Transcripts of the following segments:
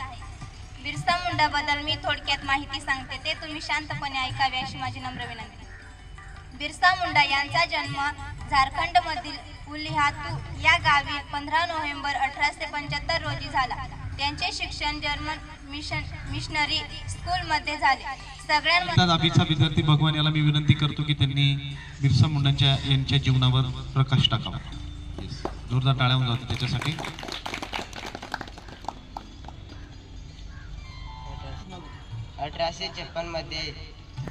आहे. बिरसा मुंडा बद्दल मी थोडक्यात माहिती सांगते ते तुम्ही शांतपणे ऐकावे अशी माझी नम्र विनंती. बिरसा मुंडा यांचा जन्म झारखंडमधील उलिहातू या गावी पंधरा नोव्हेंबर अठराशे पंच्याहत्तर रोजी झाला. त्यांचे शिक्षण जर्मन मिशन मिशनरी स्कूलमध्ये झाले. सगळ्यांमध्ये विद्यार्थी भगवान याला मी विनंती करतो की त्यांनी बिरसा मुंडांच्या यांच्या जीवनावर प्रकाश टाकावा. जोरदार टाळ्या जातो त्याच्यासाठी. अठराशे छप्पनमध्ये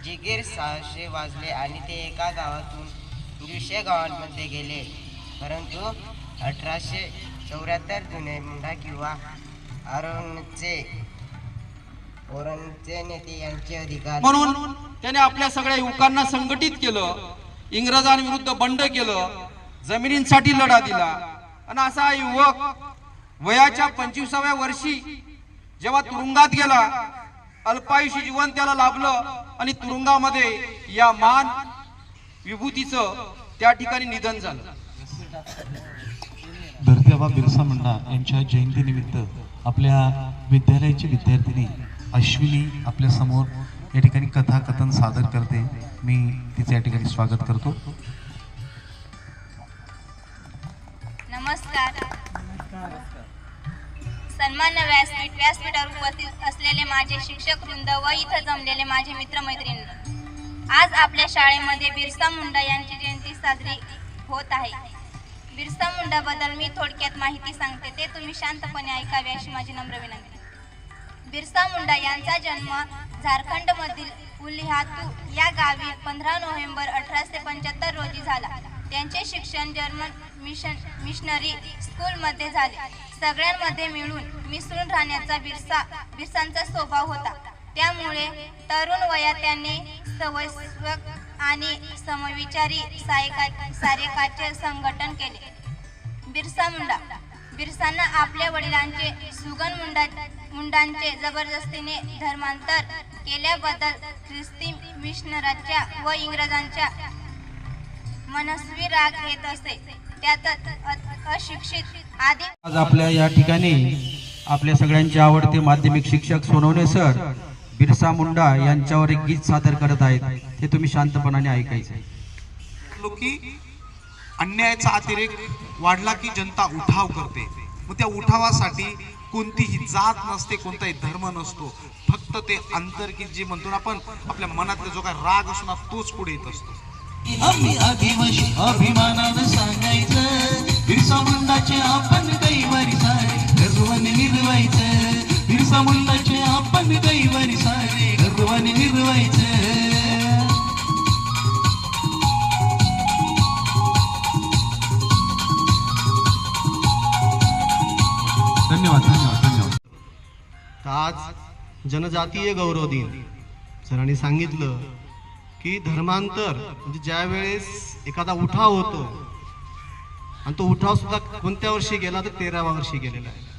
जिगीर सहाशे वाजले आणि ते एका गावातून दुसऱ्या गावांमध्ये गेले. परंतु अठराशे चौऱ्याहत्तर जुने मुंडा किंवा अरुणचे औरंगचे नेते यांचे अधिकार. म्हणून त्याने आपल्या सगळ्या युवकांना संघटित केलं इंग्रजांविरुद्ध बंड केलं जमिनींसाठी लढा दिला. आणि असा युवक वयाच्या पंचवीसाव्या वर्षी जेव्हा तुरुंगात गेला अल्पायुषी जीवन त्याला लाभलं आणि तुरुंगामध्ये या मान विभूतीचं त्या ठिकाणी निधन झालं. धरतीबा बिरसा मुंडा यांच्या जयंतीनिमित्त आपल्या विद्यालयाची विद्यार्थिनी अश्विनी आपल्यासमोर या ठिकाणी कथाकथन सादर करते. मी तिचे या ठिकाणी स्वागत करतो. नमस्कार. सन्मान्य व्यासपीठ व्यासपीठावर उपस्थित असलेले माझे शिक्षक वृंद व इथं जमलेले माझे मित्रमैत्रिणी. आज आपल्या शाळेमध्ये बिरसा मुंडा यांची जयंती साजरी होत आहे. बिरसा मुंडा बद्दल मी थोडक्यात माहिती सांगते. ते तुम्ही शांतपणे ऐकावे अशी माझी नम्र विनंती. बिरसा मुंडा यांचा जन्म झारखंडमधील उलिहातू या गावी पंधरा नोव्हेंबर अठराशे पंच्याहत्तर रोजी झाला. त्यांचे शिक्षण जर्मन मिशन मिशनरी स्कूलमध्ये झाले. सगळ्यांमध्ये मिळून मिसळून राहण्याचा बिरसा बिरसांचा स्वभाव होता. त्यामुळे तरुण वयात त्यांनी सवयस्वक आणि समविचारी सायका सारेकाचे संघटन केले. बिरसा मुंडा. बिरसांना आपल्या वडिलांचे सुगन मुंडा मुंडांचे जबरदस्तीने धर्मांतर केल्याबद्दल ख्रिस्ती मिशनराच्या व इंग्रजांच्या मनस्वी राग येत असे. त्यातच अ- अशिक्षित आधी आज आपल्या या ठिकाणी आपल्या सगळ्यांचे आवडते माध्यमिक शिक्षक सोनवणे सर बिरसा मुंडा यांच्यावर एक गीत सादर करत आहेत. ते तुम्ही शांतपणाने ऐकायचे. की अन्यायाचा अतिरेक वाढला की जनता उठाव करते. मग त्या उठावासाठी कोणतीही जात नसते कोणताही धर्म नसतो. फक्त ते आंतरिक जे म्हणतो ना आपण आपल्या मनातला जो काय राग असतो ना तोच पुढे येत असतो. आम्ही आदिवासी अभिमानानं सांगायचं. बिरसा मुंडाचे आपण दैवारी सारे गर्वाने निर्वायचं. बिरसा मुंडाचे आपण दैवारी सारे गर्वाने निर्वायचं. धन्यवाद धन्यवाद धन्यवाद. आज जनजातीय गौरव दिन. सरांनी सांगितलं की धर्मांतर म्हणजे ज्या वेळेस एखादा उठाव होतो आणि तो उठाव सुद्धा कोणत्या वर्षी गेला तर तेराव्या वर्षी गेलेला आहे.